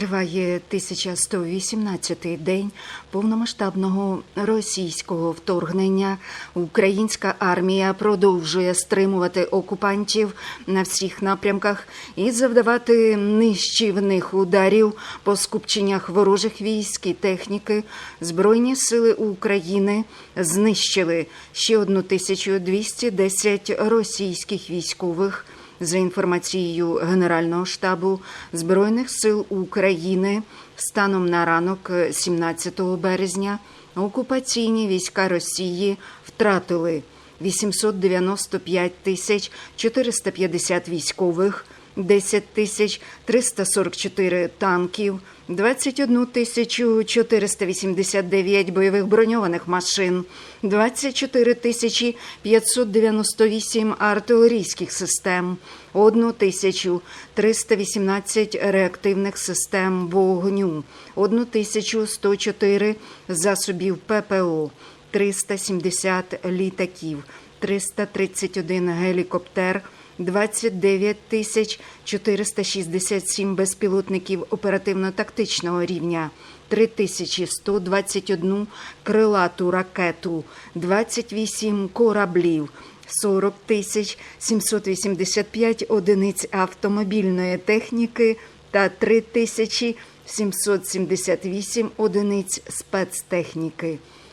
Триває 1118-й день повномасштабного російського вторгнення. Українська армія продовжує стримувати окупантів на всіх напрямках і завдавати нищівних ударів по скупченнях ворожих військ і техніки. Збройні сили України знищили ще 1210 російських військових. За інформацією Генерального штабу Збройних сил України, станом на ранок 17 березня окупаційні війська Росії втратили 895 тисяч 450 військових, 10 тисяч 344 танків, 21 тисячу 489 бойових броньованих машин, 24 тисячі 598 артилерійських систем, 1 тисячу 318 реактивних систем вогню, 1 тисячу 104 засобів ППО, 370 літаків, 331 гелікоптер, 29 тисяч 467 безпілотників оперативно-тактичного рівня, 3121 крилату ракету, 28 кораблів, 40 тисяч 785 одиниць автомобільної техніки та 3 тисячі 778 одиниць спецтехніки.